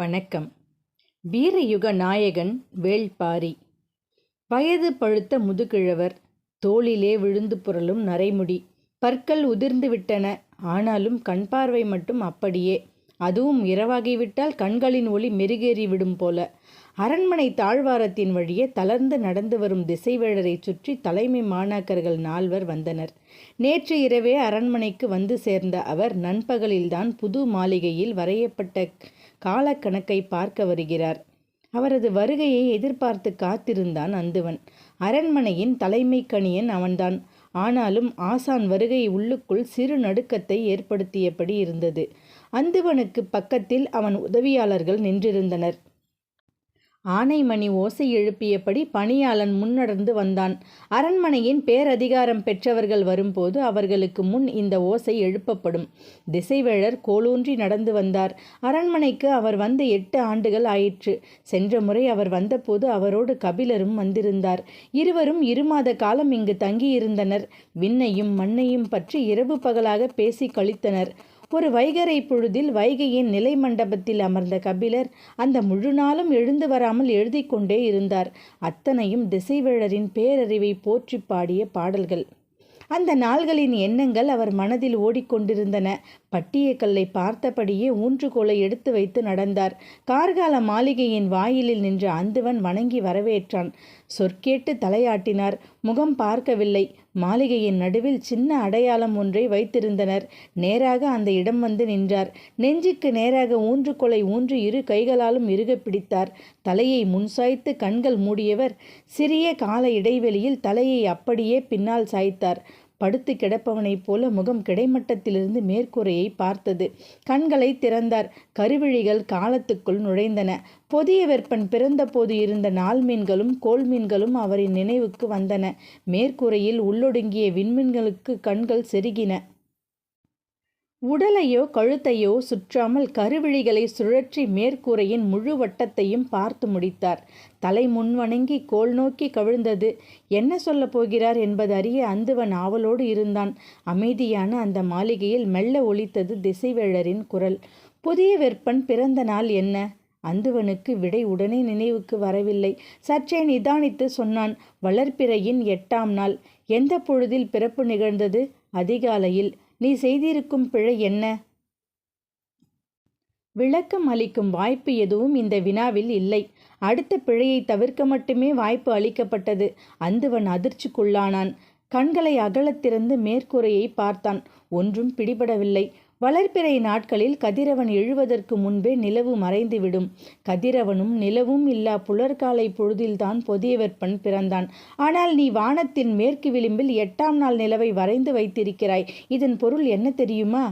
வணக்கம். வீரயுக நாயகன் வேள்பாரி. வயது பழுத்த முதுகிழவர் தோளிலே விழுந்து புரளும் நரைமுடி. பற்கள் உதிர்ந்து விட்டன ஆனாலும் கண் பார்வை மட்டும் அப்படியே. அதுவும் இரவாகிவிட்டால் கண்களின் ஒளி மெருகேறி விடும் போல. அரண்மனை தாழ்வாரத்தின் வழியே தளர்ந்து நடந்து வரும் திசைவேழரை சுற்றி தலைமை மாணாக்கர்கள் நால்வர் வந்தனர். நேற்று இரவே அரண்மனைக்கு வந்து சேர்ந்த அவர் நண்பகலில்தான் புது மாளிகையில் வரையப்பட்ட காலக்கணக்கை பார்க்க வருகிறார். அவரது வருகையை எதிர்பார்த்து காத்திருந்தான் அந்துவன். அரண்மனையின் தலைமை கணியன் அவன்தான். ஆனாலும் ஆசான் வருகை உள்ளுக்குள் சிறு நடுக்கத்தை ஏற்படுத்தியபடி இருந்தது. அந்துவனுக்கு பக்கத்தில் அவன் உதவியாளர்கள் நின்றிருந்தனர். ஆனைமணி ஓசை எழுப்பியபடி பணியாளன் முன்னடர்ந்து வந்தான். அரண்மனையின் பேரதிகாரம் பெற்றவர்கள் வரும்போது அவர்களுக்கு முன் இந்த ஓசை எழுப்பப்படும். திசைவேழர் கோலூன்றி நடந்து வந்தார். அரண்மனைக்கு அவர் வந்து எட்டு ஆண்டுகள் ஆயிற்று. சென்ற முறை அவர் வந்தபோது அவரோடு கபிலரும் வந்திருந்தார். இருவரும் இருமாத காலம் இங்கு தங்கியிருந்தனர். விண்ணையும் மண்ணையும் பற்றி இரவு பகலாக பேசி கழித்தனர். ஒரு வைகரை பொழுதில் வைகையின் நிலை மண்டபத்தில் அமர்ந்த கபிலர் அந்த முழு நாளும் எழுந்து வராமல் எழுதி கொண்டே இருந்தார். அத்தனையும் திசைவேழரின் பேரறிவை போற்றி பாடிய பாடல்கள். அந்த நாள்களின் எண்ணங்கள் அவர் மனதில் ஓடிக்கொண்டிருந்தன பட்டியக்கல்லை பார்த்தபடியே ஊன்றுகோலை எடுத்து வைத்து நடந்தார். கார்கால மாளிகையின் வாயிலில் நின்ற அந்துவன் வணங்கி வரவேற்றான். சொற்கேட்டு தலையாட்டினார். முகம் பார்க்கவில்லை. மாளிகையின் நடுவில் சின்ன அடையாளம் ஒன்றை வைத்திருந்தனர். நேராக அந்த இடம் வந்து நின்றார். நெஞ்சுக்கு நேராக ஊன்றுகொலை ஊன்று இரு கைகளாலும் இறுக பிடித்தார். தலையை முன்சாய்த்து கண்கள் மூடியவர் சிறிய கால இடைவெளியில் தலையை அப்படியே பின்னால் சாய்த்தார். படுத்து கிடப்பவனைப் போல முகம் கிடைமட்டத்திலிருந்து மேற்கூரையை பார்த்தது. கண்களை திறந்தார். கருவிழிகள் காலத்துக்குள் நுழைந்தன. பொதிய வெப்பன் பிறந்தபோது இருந்த நாள் மீன்களும் கோல் மீன்களும் அவரின் நினைவுக்கு வந்தன. மேற்கூரையில் உள்ளொடுங்கிய விண்மீன்களுக்கு கண்கள் செருகின. உடலையோ கழுத்தையோ சுற்றாமல் கருவிழிகளை சுழற்றி மேற்கூரையின் முழு வட்டத்தையும் பார்த்து முடித்தார். தலை முன்வணங்கி கோல் நோக்கி கவிழ்ந்தது. என்ன சொல்லப் போகிறார்? என்பது அறிய அந்துவன் ஆவலோடு இருந்தான். அமைதியான அந்த மாளிகையில் மெல்ல ஒலித்தது திசைவேழரின் குரல். புதிய வெப்பன் பிறந்த நாள் என்ன? அந்துவனுக்கு விடை உடனே நினைவுக்கு வரவில்லை. சற்றே நிதானித்து சொன்னான். வளர்ப்பிறையின் எட்டாம் நாள். எந்த பொழுதில் பிறப்பு நிகழ்ந்தது? அதிகாலையில். நீ செய்திருக்கும் பிழை என்ன? விளக்கம் அளிக்கும் வாய்ப்பு எதுவும் இந்த வினாவில் இல்லை. அடுத்த பிழையை தவிர்க்க மட்டுமே வாய்ப்பு அளிக்கப்பட்டது. அந்துவன் அதிர்ச்சிக்குள்ளானான். கண்களை அகலத் திறந்து மேற்கூரையை பார்த்தான். ஒன்றும் பிடிபடவில்லை. வளர்ப்பிறை நாட்களில் கதிரவன் எழுவதற்கு முன்பே நிலவு மறைந்துவிடும். கதிரவனும் நிலவும் இல்லா புலர்காலை பொழுதில்தான் பொதியவர்பன் பிறந்தான். ஆனால் நீ வானத்தின் மேற்கு விளிம்பில் எட்டாம் நாள் நிலவை வரைந்து வைத்திருக்கிறாய். இதன் பொருள் என்ன தெரியுமா?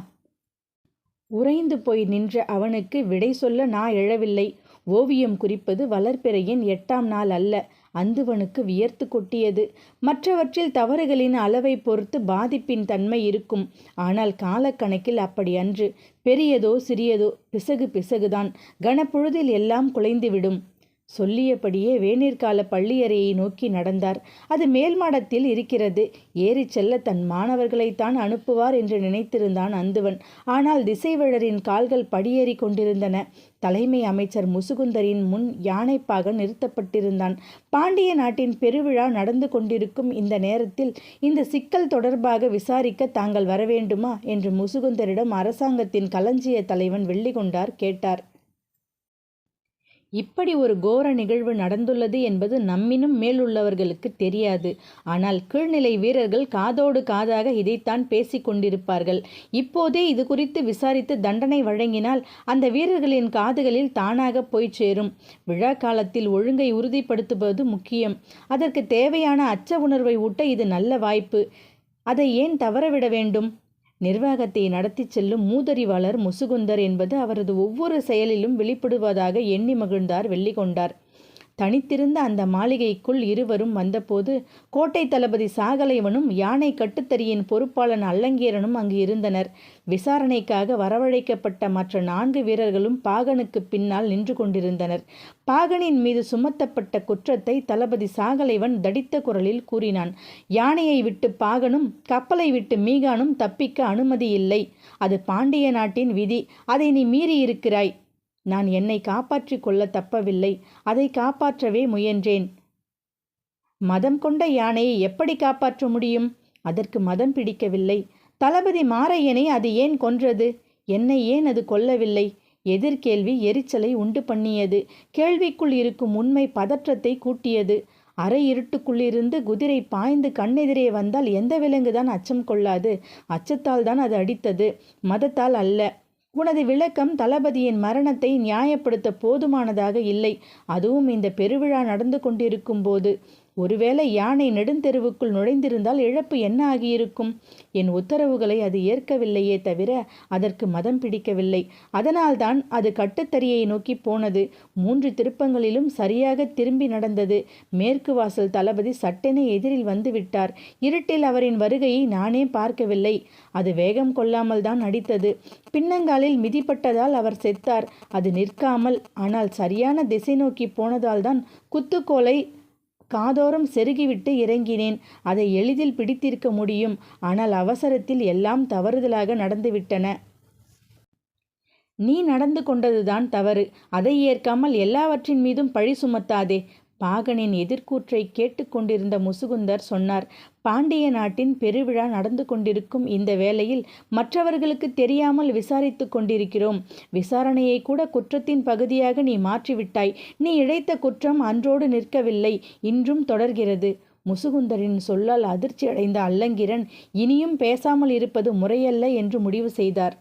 உறைந்து போய் நின்ற அவனுக்கு விடை சொல்ல நான் எழவில்லை. ஓவியம் குறிப்பது வளர்ப்பிறையின் எட்டாம் நாள் அல்ல. அந்துவனுக்கு வியர்த்து கொட்டியது. மற்றவற்றில் தவறுகளின் அளவை பொறுத்து பாதிப்பின் தன்மை இருக்கும். ஆனால் காலக்கணக்கில் அப்படி அன்று பெரியதோ சிறியதோ பிசகு பிசகுதான். கனப்பொழுதில் எல்லாம் குலைந்துவிடும். சொல்லியபடியே வேநீர்கால பள்ளியறையை நோக்கி நடந்தார். அது மேல் மாடத்தில் இருக்கிறது. ஏறி செல்ல தன் மாணவர்களைத்தான் அனுப்புவார் என்று நினைத்திருந்தான் அந்துவன். ஆனால் திசைவேழரின் கால்கள் படியேறி கொண்டிருந்தன. தலைமை அமைச்சர் முசுகுந்தரின் முன் யானைப்பாக நிறுத்தப்பட்டிருந்தான். பாண்டிய நாட்டின் பெருவிழா நடந்து கொண்டிருக்கும் இந்த நேரத்தில் இந்த சிக்கல் தொடர்பாக விசாரிக்க தாங்கள் வரவேண்டுமா? என்று முசுகுந்தரிடம் அரசாங்கத்தின் களஞ்சிய தலைவன் வெள்ளிகொண்டார் கேட்டார். இப்படி ஒரு கோர நிகழ்வு நடந்துள்ளது என்பது நம்மினும் மேலுள்ளவர்களுக்கு தெரியாது. ஆனால் கீழ்நிலை வீரர்கள் காதோடு காதாக இதைத்தான் பேசிக் கொண்டிருப்பார்கள். இப்போதே இது குறித்து விசாரித்து தண்டனை வழங்கினால் அந்த வீரர்களின் காதுகளில் தானாக போய் சேரும். விழா காலத்தில் ஒழுங்கை உறுதிப்படுத்துவது முக்கியம். அதற்கு தேவையான அச்ச உணர்வை ஊட்ட இது நல்ல வாய்ப்பு. அதை ஏன் தவறவிட வேண்டும்? நிர்வாகத்தை நடத்தி செல்லும் மூதறிவாளர் முசுகுந்தர் என்பது அவரது ஒவ்வொரு செயலிலும் வெளிப்படுவதாக எண்ணி மகிழ்ந்தார் வெள்ளிகொண்டார். தனித்திருந்த அந்த மாளிகைக்குள் இருவரும் வந்தபோது கோட்டை தளபதி சாகலைவனும் யானை கட்டுத்தறியின் பொறுப்பாளன் அல்லங்கீரனும் அங்கு இருந்தனர். விசாரணைக்காக வரவழைக்கப்பட்ட மற்ற நான்கு வீரர்களும் பாகனுக்கு பின்னால் நின்று கொண்டிருந்தனர். பாகனின் மீது சுமத்தப்பட்ட குற்றத்தை தளபதி சாகலைவன் தடித்த குரலில் கூறினான். யானையை விட்டு பாகனும் கப்பலை விட்டு மீகானும் தப்பிக்க அனுமதி இல்லை. அது பாண்டிய நாட்டின் விதி. அதை நீ மீறியிருக்கிறாய். நான் என்னை காப்பாற்றிக் கொள்ள தப்பவில்லை அதை காப்பாற்றவே முயன்றேன். மதம் கொண்ட யானையை எப்படி காப்பாற்ற முடியும்? அதற்கு மதம் பிடிக்கவில்லை. தளபதி மாரையனை அது ஏன் கொன்றது? என்னை ஏன் அது கொல்லவில்லை? எதிர்கேள்வி எரிச்சலை உண்டு பண்ணியது. கேள்விக்குள் இருக்கும் உண்மை பதற்றத்தை கூட்டியது. அரை இருட்டுக்குள்ளிருந்து குதிரை பாய்ந்து கண்ணெதிரே வந்தால் எந்த விலங்குதான் அச்சம் கொள்ளாது? அச்சத்தால் தான் அது அடித்தது. மதத்தால் அல்ல. உனது விளக்கம் தளபதியின் மரணத்தை நியாயப்படுத்த போதுமானதாக இல்லை. அதுவும் இந்த பெருவிழா நடந்து கொண்டிருக்கும் போது. ஒருவேளை யானை நெடுந்தெருவுக்குள் நுழைந்திருந்தால் இழப்பு என்ன ஆகியிருக்கும்? என் உத்தரவுகளை அது ஏற்கவில்லையே தவிர அதற்கு மதம் பிடிக்கவில்லை. அதனால்தான் அது கட்டுத்தறியை நோக்கி போனது. மூன்று திருப்பங்களிலும் சரியாக திரும்பி நடந்தது. மேற்கு வாசல் தளபதி சட்டென எதிரில் வந்துவிட்டார் இருட்டில் அவரின் வருகையை நானே பார்க்கவில்லை. அது வேகம் கொள்ளாமல் தான் அடித்தது. பின்னங்காலில் மிதிப்பட்டதால் அவர் செத்தார். அது நிற்காமல் ஆனால் சரியான திசை நோக்கி போனதால் தான் குத்துக்கோலை காதோரம் செருகிவிட்டு இறங்கினேன். அதை எளிதில் பிடித்திருக்க முடியும். ஆனால் அவசரத்தில் எல்லாம் தவறுதலாக நடந்துவிட்டன. நீ நடந்து கொண்டதுதான் தவறு. அதை ஏற்காமல் எல்லாவற்றின் மீதும் பழி சுமத்தாதே. பாகனின் எதிர்கூற்றை கேட்டுக்கொண்டிருந்த முசுகுந்தர் சொன்னார் பாண்டிய நாட்டின் பெருவிழா நடந்து கொண்டிருக்கும் இந்த வேளையில் மற்றவர்களுக்கு தெரியாமல் விசாரித்து கொண்டிருக்கிறோம். விசாரணையை கூட குற்றத்தின் பகுதியாக நீ மாற்றிவிட்டாய். நீ இழைத்த குற்றம் அன்றோடு நிற்கவில்லை. இன்றும் தொடர்கிறது. முசுகுந்தரின் சொல்லால் அதிர்ச்சி அடைந்த அல்லங்கிரன் இனியும் பேசாமல் இருப்பது முறையல்ல என்று முடிவு செய்தார்.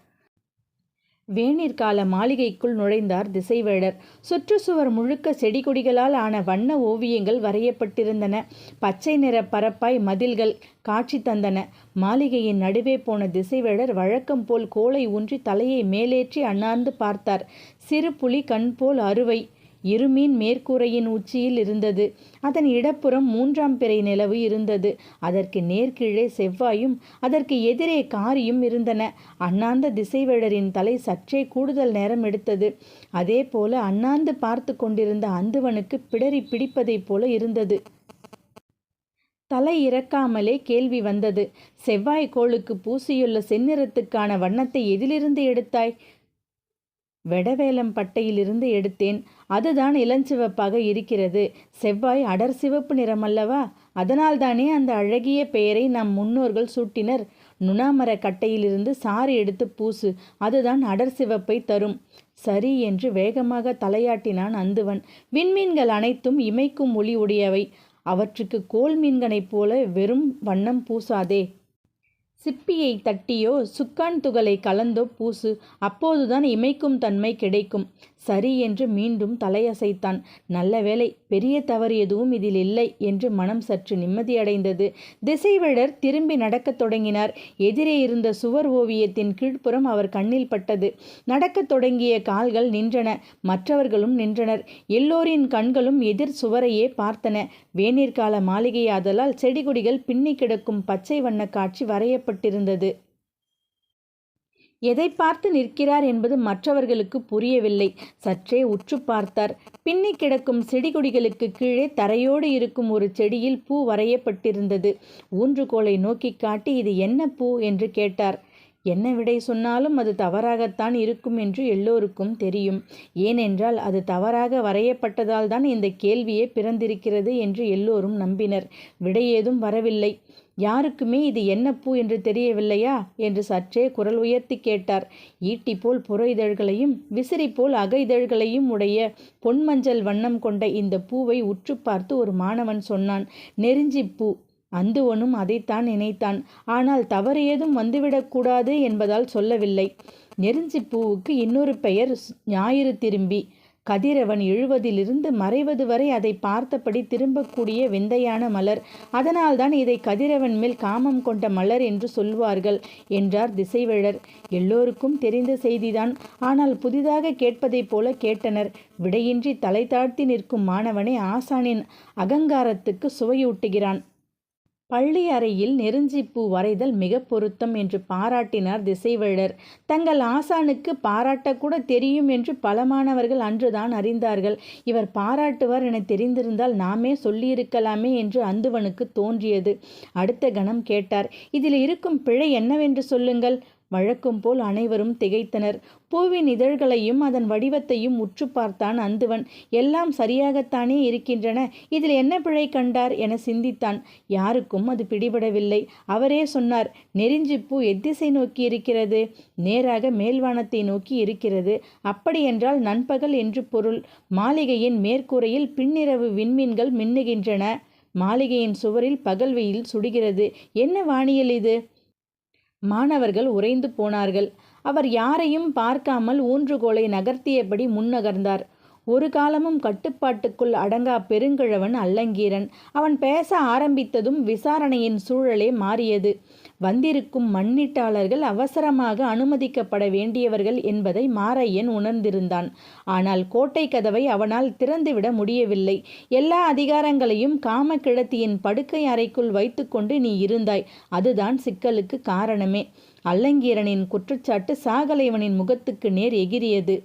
வேநீர் கால மாளிகைக்குள் நுழைந்தார் திசைவேடர். சுற்றுச்சுவர் முழுக்க செடி கொடிகளால் ஆன வண்ண ஓவியங்கள் வரையப்பட்டிருந்தன. பச்சை நிற பரப்பாய் மதில்கள் காட்சி தந்தன. மாளிகையின் நடுவே போன திசைவேடர் வழக்கம் போல் கோலை ஊன்றி தலையை மேலேற்றி அண்ணாந்து பார்த்தார். சிறு புலி கண் போல் அறுவை. இருமீன் மேற்கூரையின் உச்சியில் இருந்தது. அதன் இடப்புறம் மூன்றாம் பிறை நிலவு இருந்தது. அதற்கு நேர்கீழே செவ்வாயும் அதற்கு எதிரே காரியும் இருந்தன. அண்ணாந்த திசைவேடரின் தலை சற்றே கூடுதல் நேரம் எடுத்தது. அதே போல அண்ணாந்து பார்த்து கொண்டிருந்த அந்துவனுக்கு பிடரி பிடிப்பதைப் போல இருந்தது. தலை இறக்காமலே கேள்வி வந்தது. செவ்வாய் கோளுக்கு பூசியுள்ள செந்நிறத்துக்கான வண்ணத்தை எதிலிருந்து எடுத்தாய்? வெடவேலம் பட்டையிலிருந்து எடுத்தேன். அதுதான் இளஞ்சிவப்பாக இருக்கிறது. செவ்வாய் அடர் சிவப்பு நிறமல்லவா அதனால்தானே அந்த அழகிய பெயரை நம் முன்னோர்கள் சூட்டினர். நுணாமர கட்டையிலிருந்து சாறு எடுத்து பூசு அதுதான் அடர் சிவப்பை தரும். சரி என்று வேகமாக தலையாட்டினான் அந்துவன். விண்மீன்கள் அனைத்தும் இமைக்கும் ஒளி உடையவை. அவற்றுக்கு கோல் மீன்களைப் போல வெறும் வண்ணம் பூசாதே. சிப்பியை தட்டியோ சுக்கான் துகளை கலந்தோ பூசு அப்போதுதான் இமைக்கும் தன்மை கிடைக்கும். சரி என்று மீண்டும் தலையசைத்தான். நல்ல வேலை பெரிய தவறு எதுவும் இதில் இல்லை என்று மனம் சற்று நிம்மதியடைந்தது திசைவேடர் திரும்பி நடக்கத் தொடங்கினார். எதிரே இருந்த சுவர் ஓவியத்தின் கீழ்ப்புறம் அவர் கண்ணில் பட்டது. நடக்கத் தொடங்கிய கால்கள் நின்றன. மற்றவர்களும் நின்றனர். எல்லோரின் கண்களும் எதிர் சுவரையே பார்த்தன. வேநீர்கால மாளிகையாதலால் செடிகொடிகள் பின்னி கிடக்கும் பச்சை வண்ண காட்சி வரையப்பட்டிருந்தது. எதை பார்த்து நிற்கிறார் என்பது மற்றவர்களுக்கு புரியவில்லை. சற்றே உற்று பார்த்தார். பின்னி கிடக்கும் செடிகொடிகளுக்கு கீழே தரையோடு இருக்கும் ஒரு செடியில் பூ வரையப்பட்டிருந்தது. ஊன்றுகோலை நோக்கி காட்டி இது என்ன பூ? என்று கேட்டார். என்ன விடை சொன்னாலும் அது தவறாகத்தான் இருக்கும் என்று எல்லோருக்கும் தெரியும். ஏனென்றால் அது தவறாக வரையப்பட்டதால் தான் இந்த கேள்வியே பிறந்திருக்கிறது என்று எல்லோரும் நம்பினர். விடை ஏதும் வரவில்லை. யாருக்குமே இது என்ன பூ என்று தெரியவில்லையா? என்று சற்றே குரல் உயர்த்தி கேட்டார். ஈட்டி போல் புற இதழ்களையும் விசிறி போல் அக இதழ்களையும் உடைய பொன்மஞ்சள் வண்ணம் கொண்ட இந்த பூவை உற்று பார்த்து ஒரு மாணவன் சொன்னான் நெருஞ்சி பூ. அந்துவனும் அதைத்தான் நினைத்தான். ஆனால் தவறு ஏதும் வந்துவிடக்கூடாது என்பதால் சொல்லவில்லை. நெருஞ்சி பூவுக்கு இன்னொரு பெயர் ஞாயிறு திரும்பி. கதிரவன் எழுவதிலிருந்து மறைவது வரை அதை பார்த்தபடி திரும்பக்கூடிய விந்தையான மலர். அதனால்தான் இதை கதிரவன் மேல் காமம் கொண்ட மலர் என்று சொல்வார்கள் என்றார் திசைவேழர் எல்லோருக்கும் தெரிந்த செய்திதான். ஆனால் புதிதாக கேட்பதைப் போல கேட்டனர். விடையின்றி தலை தாழ்த்தி நிற்கும் மாணவனை ஆசானின் அகங்காரத்துக்கு சுவையூட்டுகிறான். பள்ளி அறையில் நெருஞ்சிப்பூ வரைதல் மிக பொருத்தம் என்று பாராட்டினார் திசைவேழர் தங்கள் ஆசானுக்கு பாராட்டக்கூட தெரியும் என்று பல மாணவர்கள் அன்றுதான் அறிந்தார்கள். இவர் பாராட்டுவார் என தெரிந்திருந்தால் நாமே சொல்லியிருக்கலாமே என்று அந்துவனுக்கு தோன்றியது. அடுத்த கணம் கேட்டார். இதில் இருக்கும் பிழை என்னவென்று சொல்லுங்கள். வழக்கம் போல் அனைவரும் திகைத்தனர். பூவின் இதழ்களையும் அதன் வடிவத்தையும் உற்று பார்த்தான் அந்துவன். எல்லாம் சரியாகத்தானே இருக்கின்றன. இதில் என்ன பிழை கண்டார் என சிந்தித்தான். யாருக்கும் அது பிடிபடவில்லை. அவரே சொன்னார் நெறிஞ்சிப்பூ எத்திசை நோக்கி இருக்கிறது. நேராக மேல்வானத்தை நோக்கி இருக்கிறது. அப்படியென்றால் நண்பகல் என்று பொருள். மாளிகையின் மேற்கூரையில் பின்னிரவு விண்மீன்கள் மின்னுகின்றன. மாளிகையின் சுவரில் பகல் வெயில் சுடுகிறது. என்ன வானியல் இது? மாணவர்கள் உறைந்து போனார்கள். அவர் யாரையும் பார்க்காமல் ஊன்றுகோலை நகர்த்தியபடி முன்னகர்ந்தார். ஒரு காலமும் கட்டுப்பாட்டுக்குள் அடங்கா பெருங்கிழவன் அல்லங்கீரன். அவன் பேச ஆரம்பித்ததும் விசாரணையின் சூழலே மாறியது. வந்திருக்கும் மண்ணீட்டாளர்கள் அவசரமாக அனுமதிக்கப்பட வேண்டியவர்கள் என்பதை மாரையன் உணர்ந்திருந்தான். ஆனால் கோட்டை கதவை அவனால் திறந்துவிட முடியவில்லை. எல்லா அதிகாரங்களையும் காம கிழத்தியின் படுக்கை அறைக்குள் வைத்துக்கொண்டு நீ இருந்தாய். அதுதான் சிக்கலுக்கு காரணமே. அல்லங்கீரனின் குற்றச்சாட்டு சாகலைவனின் முகத்துக்கு நேர் எகிரியது.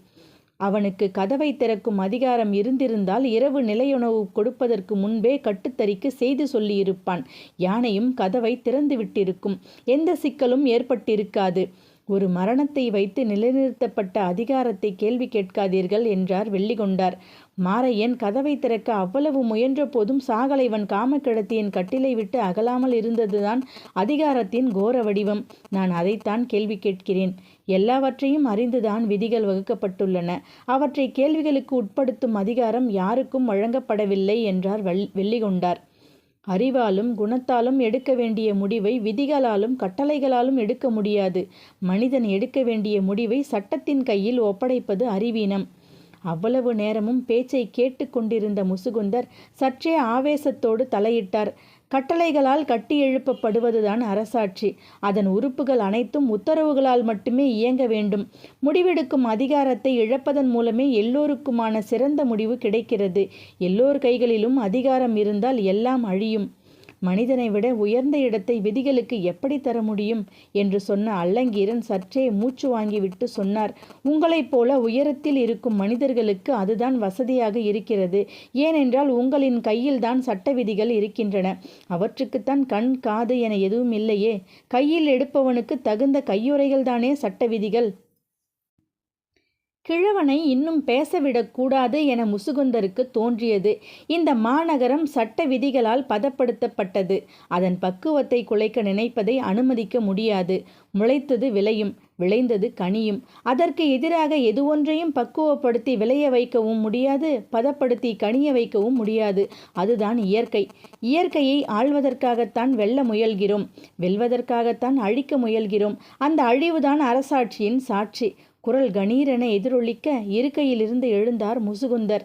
அவனுக்கு கதவை திறக்கும் அதிகாரம் இருந்திருந்தால் இரவு நிலையுணவு கொடுப்பதற்கு முன்பே கட்டுத்தறிக்கு செய்து சொல்லியிருப்பான். யானையும் கதவை திறந்து விட்டிருக்கும். எந்த சிக்கலும் ஏற்பட்டிருக்காது. ஒரு மரணத்தை வைத்து நிலைநிறுத்தப்பட்ட அதிகாரத்தை கேள்வி கேட்காதீர்கள் என்றார் வெள்ளிகொண்டார். மாரையன் கதவை திறக்க அவ்வளவு முயன்ற போதும் சாகலைவன் காமக்கிழத்தியின் கட்டிலை விட்டு அகலாமல் இருந்ததுதான் அதிகாரத்தின் கோர வடிவம். நான் அதைத்தான் கேள்வி கேட்கிறேன். எல்லாவற்றையும் அறிந்துதான் விதிகள் வகுக்கப்பட்டுள்ளன. அவற்றை கேள்விகளுக்கு உட்படுத்தும் அதிகாரம் யாருக்கும் வழங்கப்படவில்லை என்றார் வெள்ளிகொண்டார். அறிவாலும் குணத்தாலும் எடுக்க வேண்டிய முடிவை விதிகளாலும் கட்டளைகளாலும் எடுக்க முடியாது. மனிதன் எடுக்க வேண்டிய முடிவை சட்டத்தின் கையில் ஒப்படைப்பது அறிவீனம். அவ்வளவு நேரமும் பேச்சை கேட்டு கொண்டிருந்த முசுகுந்தர் சற்றே ஆவேசத்தோடு தலையிட்டார். கட்டளைகளால் கட்டி எழுப்பப்படுவதுதான் அரசாட்சி. அதன் உறுப்புகள் அனைத்தும் உத்தரவுகளால் மட்டுமே இயங்க வேண்டும். முடிவெடுக்கும் அதிகாரத்தை இழப்பதன் மூலமே எல்லோருக்குமான சிறந்த முடிவு கிடைக்கிறது. எல்லோர் கைகளிலும் அதிகாரம் இருந்தால் எல்லாம் அழியும். மனிதனை விட உயர்ந்த இடத்தை விதிகளுக்கு எப்படி தர முடியும்? என்று சொன்ன அல்லங்கீரன் சற்றே மூச்சு வாங்கிவிட்டு சொன்னார். உங்களைப் போல உயரத்தில் இருக்கும் மனிதர்களுக்கு அதுதான் வசதியாக இருக்கிறது. ஏனென்றால் உங்களின் கையில்தான் சட்ட விதிகள் இருக்கின்றன. அவற்றுக்குத்தான் கண் காது என எதுவும் இல்லையே. கையில் எடுப்பவனுக்கு தகுந்த கையுறைகள் தானே சட்ட விதிகள் கிழவனை இன்னும் பேசவிடக்கூடாது என முசுகுந்தருக்கு தோன்றியது. இந்த மாநகரம் சட்ட விதிகளால் பதப்படுத்தப்பட்டது. அதன் பக்குவத்தை குலைக்க நினைப்பதை அனுமதிக்க முடியாது. முளைத்தது விளையும் விளைந்தது கனியும். அதற்கு எதிராக எது ஒன்றையும் பக்குவப்படுத்தி விளைய வைக்கவும் முடியாது பதப்படுத்தி கனிய வைக்கவும் முடியாது. அதுதான் இயற்கை. இயற்கையை ஆள்வதற்காகத்தான் வெல்ல முயல்கிறோம். வெல்வதற்காகத்தான் அழிக்க முயல்கிறோம். அந்த அழிவுதான் அரசாட்சியின் சாட்சி. குரல் கணீரென எதிரொலிக்க இருக்கையிலிருந்து எழுந்தார் முசுகுந்தர்.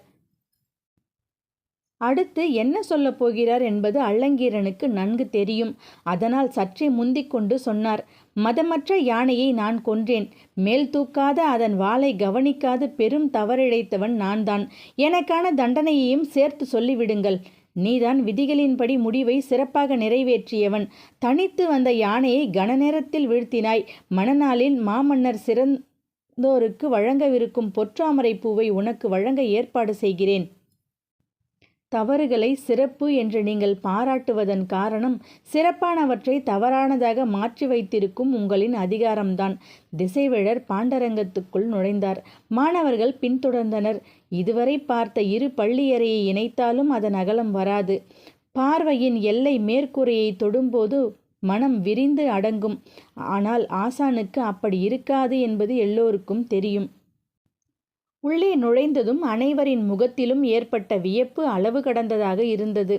அடுத்து என்ன சொல்லப் போகிறார் என்பது அள்ளங்கீரனுக்கு நன்கு தெரியும். அதனால் சற்றே முந்திக்கொண்டு சொன்னார் மதமற்ற யானையை நான் கொன்றேன். மேல் தூக்காத அதன் வாளை கவனிக்காது பெரும் தவறிழைத்தவன் நான்தான். எனக்கான தண்டனையையும் சேர்த்து சொல்லிவிடுங்கள். நீதான் விதிகளின்படி முடிவை சிறப்பாக நிறைவேற்றியவன். தனித்து வந்த யானையை கனநேரத்தில் வீழ்த்தினாய். மணநாளில் மாமன்னர் சிறந்த தோருக்கு வழங்கவிருக்கும் பொற்றாமரை பூவை உனக்கு வழங்க ஏற்பாடு செய்கிறேன். தவறுகளை சிறப்பு என்று நீங்கள் பாராட்டுவதன் காரணம் சிறப்பானவற்றை தவறானதாக மாற்றி வைத்திருக்கும் உங்களின் அதிகாரம்தான். திசைவிழர் பாண்டரங்கத்துக்குள் நுழைந்தார். மாணவர்கள் பின்தொடர்ந்தனர். இதுவரை பார்த்த இரு பள்ளியறையை இணைத்தாலும் அதன் அகலம் வராது. பார்வையின் எல்லை மேற்கூரையை தொடும்போது மனம் விரிந்து அடங்கும். ஆனால் ஆசானுக்கு அப்படி இருக்காது என்பது எல்லோருக்கும் தெரியும். உள்ளே நுழைந்ததும் அனைவரின் முகத்திலும் ஏற்பட்ட வியப்பு அளவு கடந்ததாக இருந்தது.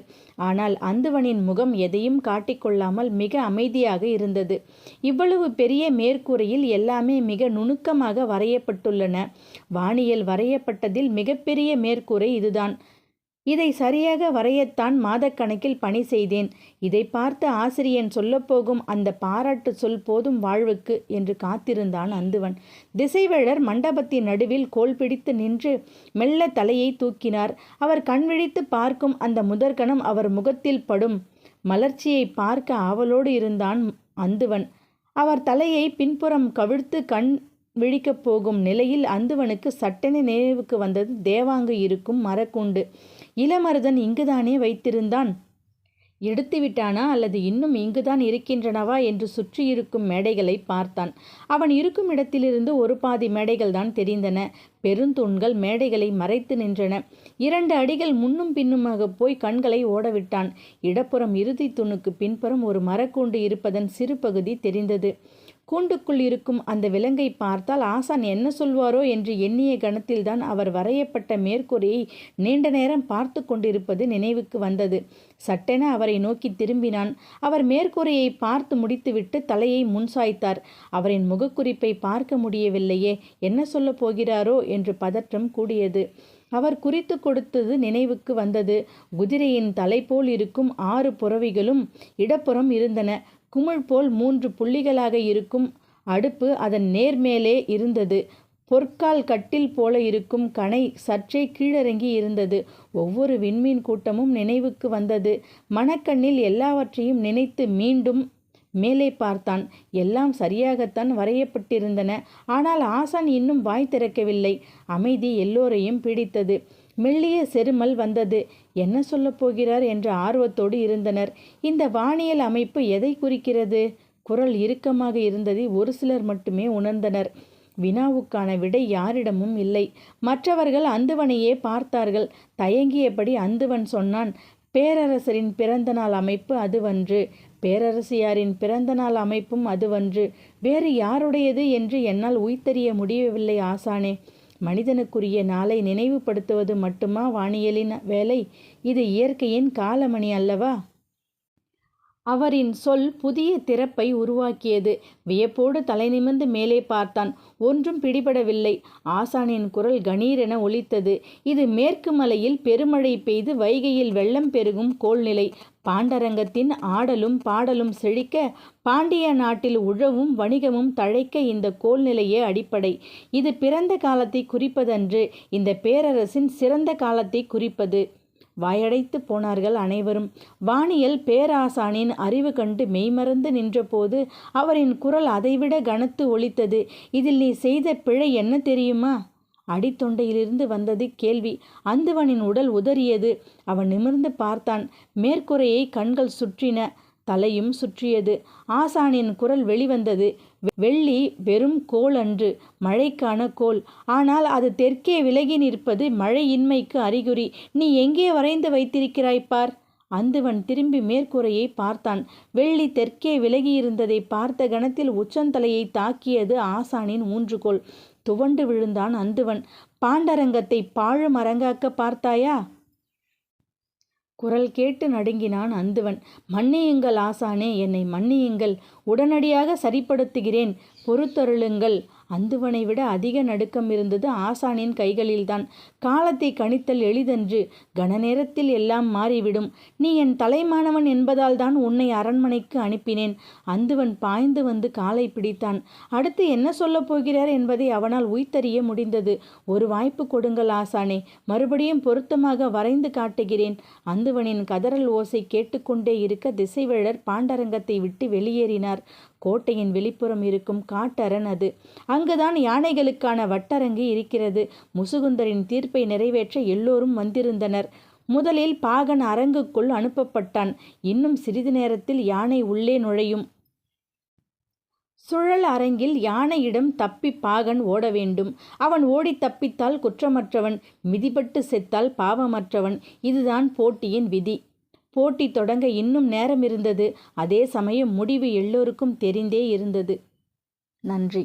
ஆனால் அந்துவனின் முகம் எதையும் காட்டிக்கொள்ளாமல் மிக அமைதியாக இருந்தது. இவ்வளவு பெரிய மேற்கூரையில் எல்லாமே மிக நுணுக்கமாக வரையப்பட்டுள்ளன. வானியல் வரையப்பட்டதில் மிகப்பெரிய மேற்கூரை இதுதான். இதை சரியாக வரையத்தான் மாதக்கணக்கில் பணி செய்தேன். இதை பார்த்து ஆசிரியன் சொல்லப்போகும் அந்த பாராட்டு சொல் போதும் வாழ்வுக்கு என்று காத்திருந்தான் அந்துவன். திசைவேழர் மண்டபத்தின் நடுவில் கோல் பிடித்து நின்று மெல்ல தலையை தூக்கினார். அவர் கண்விழித்து பார்க்கும் அந்த முதற்கணம் அவர் முகத்தில் படும். மலர்ச்சியை பார்க்க ஆவலோடு இருந்தான் அந்துவன். அவர் தலையை பின்புறம் கவிழ்த்து கண் விழிக்கப் போகும் நிலையில் அந்துவனுக்கு சட்டென நினைவுக்கு வந்தது. தேவாங்கு இருக்கும் மரக்கூண்டு. இளமருதன் இங்குதானே வைத்திருந்தான். எடுத்து விட்டானா அல்லது இன்னும் இங்குதான் இருக்கின்றனவா என்று சுற்றியிருக்கும் மேடைகளை பார்த்தான். அவன் இருக்கும் இடத்திலிருந்து ஒரு பாதி மேடைகள் தான் தெரிந்தன பெருந்தூண்கள் மேடைகளை மறைத்து நின்றன. இரண்டு அடிகள் முன்னும் பின்னுமாக போய் கண்களை ஓடவிட்டான். இடப்புறம் இறுதி தூணுக்கு பின்புறம் ஒரு மரக்கூண்டு இருப்பதன் சிறு பகுதி தெரிந்தது. கூண்டுக்குள் இருக்கும் அந்த விலங்கை பார்த்தால் ஆசான் என்ன சொல்வாரோ? என்று எண்ணிய கணத்தில்தான் அவர் வரையப்பட்ட மேற்கூரையை நீண்ட நேரம் பார்த்து கொண்டிருப்பது நினைவுக்கு வந்தது. சட்டென அவரை நோக்கி திரும்பினான். அவர் மேற்கூரையை பார்த்து முடித்துவிட்டு தலையை முன்சாய்த்தார் அவரின் முகக்குறிப்பை பார்க்க முடியவில்லையே என்ன சொல்லப் போகிறாரோ? என்று பதற்றம் கூடியது. அவர் குறித்து கொடுத்தது நினைவுக்கு வந்தது. குதிரையின் தலை போல் இருக்கும் ஆறு புறவிகளும் இடப்புறம் இருந்தன. குமிழ் போல் மூன்று புள்ளிகளாக இருக்கும் அடுப்பு அதன் நேர்மேலே இருந்தது. பொற்கால் கட்டில் போல இருக்கும் கணை சற்றே கீழிறங்கி இருந்தது. ஒவ்வொரு விண்மீன் கூட்டமும் நினைவுக்கு வந்தது. மணக்கண்ணில் எல்லாவற்றையும் நினைத்து மீண்டும் மேலே பார்த்தான். எல்லாம் சரியாகத்தான் வரையப்பட்டிருந்தன. ஆனால் ஆசான் இன்னும் வாய் திறக்கவில்லை. அமைதி எல்லோரையும் பிடித்தது. மெல்லிய செருமல் வந்தது. என்ன சொல்லப் போகிறார் என்ற ஆர்வத்தோடு இருந்தனர். இந்த வானியல் அமைப்பு எதை குறிக்கிறது? குரல் இறுக்கமாக இருந்ததை ஒரு சிலர் மட்டுமே உணர்ந்தனர். வினாவுக்கான விடை யாரிடமும் இல்லை. மற்றவர்கள் அந்துவனையே பார்த்தார்கள். தயங்கியபடி அந்துவன் சொன்னான் பேரரசரின் பிறந்தநாள் அமைப்பு அதுவன்று. பேரரசியாரின் பிறந்தநாள் அமைப்பும் அதுவன்று. வேறு யாருடையது என்று என்னால் உய்த்தறிய முடியவில்லை ஆசானே. மனிதனுக்குரிய நாளை நினைவுபடுத்துவது மட்டுமா வானியலின் வேலை? இது இயற்கையின் காலமணி அல்லவா? அவரின் சொல் புதிய திறப்பை உருவாக்கியது. வியப்போடு தலை நிமிர்ந்து மேலே பார்த்தான். ஒன்றும் பிடிபடவில்லை. ஆசானின் குரல் கணீரென ஒலித்தது. இது மேற்கு மலையில் பெருமழை பெய்து வைகையில் வெள்ளம் பெருகும் கோள்நிலை. பாண்டரங்கத்தின் ஆடலும் பாடலும் செழிக்க பாண்டிய நாட்டில் உழவும் வணிகமும் தழைக்க இந்த கோல்நிலையே அடிப்படை. இது பிறந்த காலத்தை குறிப்பதன்று. இந்த பேரரசின் சிறந்த காலத்தை குறிப்பது. வாயடைத்து போனார்கள் அனைவரும். வானியல் பேராசானின் அறிவு கண்டு மெய்மறந்து நின்றபோது அவரின் குரல் அதைவிட கனத்து ஒலித்தது. இதில் நீ செய்த பிழை என்ன தெரியுமா அடித்தொண்டையிலிருந்து வந்தது கேள்வி. அந்துவனின் உடல் உதறியது. அவன் நிமிர்ந்து பார்த்தான். மேற்கூரையை கண்கள் சுற்றின. தலையும் சுற்றியது. ஆசானின் குரல் வெளிவந்தது. வெள்ளி வெறும் கோல் அன்று மழைக்கான கோல் ஆனால் அது தெற்கே விலகி நிற்பது மழையின்மைக்கு அறிகுறி. நீ எங்கே வரைந்து வைத்திருக்கிறாய் பார்? அந்துவன் திரும்பி மேற்கூரையை பார்த்தான். வெள்ளி தெற்கே விலகியிருந்ததை பார்த்த கணத்தில் உச்சந்தலையை தாக்கியது ஆசானின் ஊன்றுகோல் துவண்டு விழுந்தான் அந்துவன். பாண்டரங்கத்தை பாழும் அரங்காக்க பார்த்தாயா? குரல் கேட்டு நடுங்கினான் அந்துவன். மன்னியுங்கள் ஆசானே என்னை மன்னியுங்கள். உடனடியாக சரிப்படுத்துகிறேன். பொறுத்தருளுங்கள். அந்துவனை விட அதிக நடுக்கம் இருந்தது ஆசானின் கைகளில்தான். காலத்தை கணித்தல் எளிதன்று. கன நேரத்தில் எல்லாம் மாறிவிடும். நீ என் தலைமானவன் என்பதால் தான் உன்னை அரண்மனைக்கு அனுப்பினேன். அந்துவன் பாய்ந்து வந்து காலை பிடித்தான். அடுத்து என்ன சொல்லப் போகிறார் என்பதை அவனால் உய்த்தறிய முடிந்தது. ஒரு வாய்ப்பு கொடுங்கள் ஆசானே. மறுபடியும் பொருத்தமாக வரைந்து காட்டுகிறேன். அந்துவனின் கதறல் ஓசை கேட்டுக்கொண்டே இருக்க திசைவேழர் பாண்டரங்கத்தை விட்டு வெளியேறினார். கோட்டையின் வெளிப்புறம் இருக்கும் காட்டரண் அது. அங்குதான் யானைகளுக்கான வட்டரங்கு இருக்கிறது. முசுகுந்தரின் தீர்ப்பை நிறைவேற்ற எல்லோரும் வந்திருந்தனர். முதலில் பாகன் அரங்குக்குள் அனுப்பப்பட்டான். இன்னும் சிறிது நேரத்தில் யானை உள்ளே நுழையும். சுழல் அரங்கில் யானையிடம் தப்பி பாகன் ஓட வேண்டும். அவன் ஓடி தப்பித்தால் குற்றமற்றவன் மிதிபட்டு செத்தால் பாவமற்றவன். இதுதான் போட்டியின் விதி. போட்டி தொடங்க இன்னும் நேரம் இருந்தது அதே சமயம் முடிவு எல்லோருக்கும் தெரிந்தே இருந்தது. நன்றி.